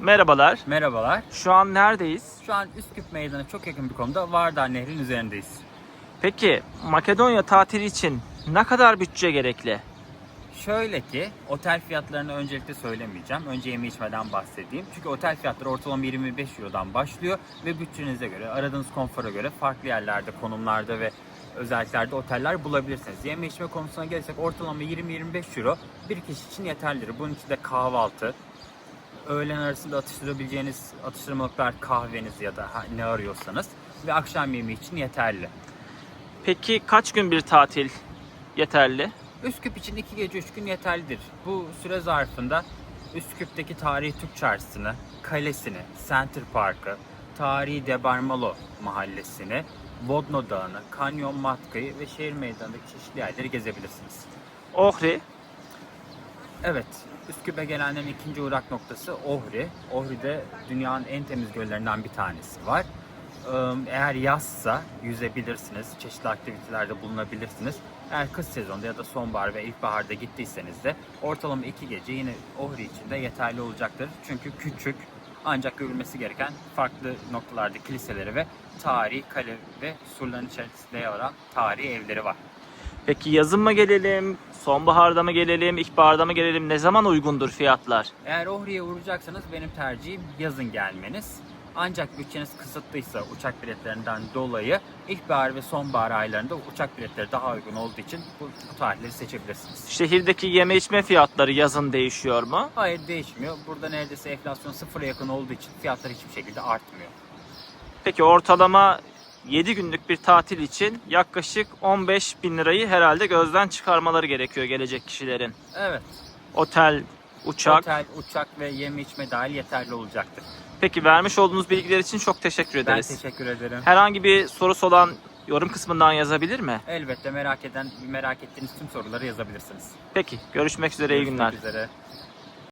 Merhabalar. Merhabalar. Şu an neredeyiz? Şu an Üsküp Meydanı çok yakın bir konumda Vardar Nehri'nin üzerindeyiz. Peki Makedonya tatili için ne kadar bütçe gerekli? Şöyle ki otel fiyatlarını öncelikle söylemeyeceğim. Önce yeme içmeden bahsedeyim. Çünkü otel fiyatları ortalama 25 Euro'dan başlıyor ve bütçenize göre, aradığınız konfora göre farklı yerlerde, konumlarda ve özelliklerde oteller bulabilirsiniz. Yeme içme konusuna gelirsek ortalama 20-25 Euro bir kişi için yeterlidir. Bunun içinde kahvaltı, öğlen arasında atıştırabileceğiniz atıştırmalıklar kahveniz ya da ne arıyorsanız ve akşam yemeği için yeterli. Peki kaç gün bir tatil yeterli? Üsküp için 2 gece 3 gün yeterlidir. Bu süre zarfında Üsküp'teki tarihi Türk Çarşısı'nı, kalesini, Center Park'ı, tarihi Debarmalo mahallesini, Vodno Dağı'nı, Kanyon Matka'yı ve şehir meydanındaki çeşitli yerleri gezebilirsiniz. Ohri. Evet, Üsküp'e gelenlerin ikinci uğrak noktası Ohri. Ohri'de dünyanın en temiz göllerinden bir tanesi var. Eğer yazsa yüzebilirsiniz, çeşitli aktivitelerde bulunabilirsiniz. Eğer kış sezonunda ya da sonbahar ve ilkbaharda gittiyseniz de ortalama iki gece yine Ohri için de yeterli olacaktır. Çünkü küçük ancak görülmesi gereken farklı noktalarda kiliseleri ve tarihi kale ve surların içerisinde yer alan tarihi evleri var. Peki yazın mı gelelim? Sonbaharda mı gelelim? İlkbaharda mı gelelim? Ne zaman uygundur fiyatlar? Eğer Ohri'ye uğrayacaksanız benim tercihim yazın gelmeniz. Ancak bütçeniz kısıtlıysa uçak biletlerinden dolayı ilkbahar ve sonbahar aylarında uçak biletleri daha uygun olduğu için bu, bu tarihleri seçebilirsiniz. Şehirdeki yeme içme fiyatları yazın değişiyor mu? Hayır değişmiyor. Burada neredeyse enflasyon sıfıra yakın olduğu için fiyatlar hiçbir şekilde artmıyor. Peki ortalama 7 günlük bir tatil için yaklaşık 15 bin lirayı herhalde gözden çıkarmaları gerekiyor gelecek kişilerin. Evet. Otel, uçak. Otel, uçak ve yeme içme dahil yeterli olacaktır. Peki vermiş olduğunuz bilgiler için çok teşekkür Ben ederiz. teşekkür ederim. Herhangi bir sorusu olan yorum kısmından yazabilir mi? Elbette merak eden, merak ettiğiniz tüm soruları yazabilirsiniz. Peki görüşmek üzere iyi günler. Görüşmek üzere.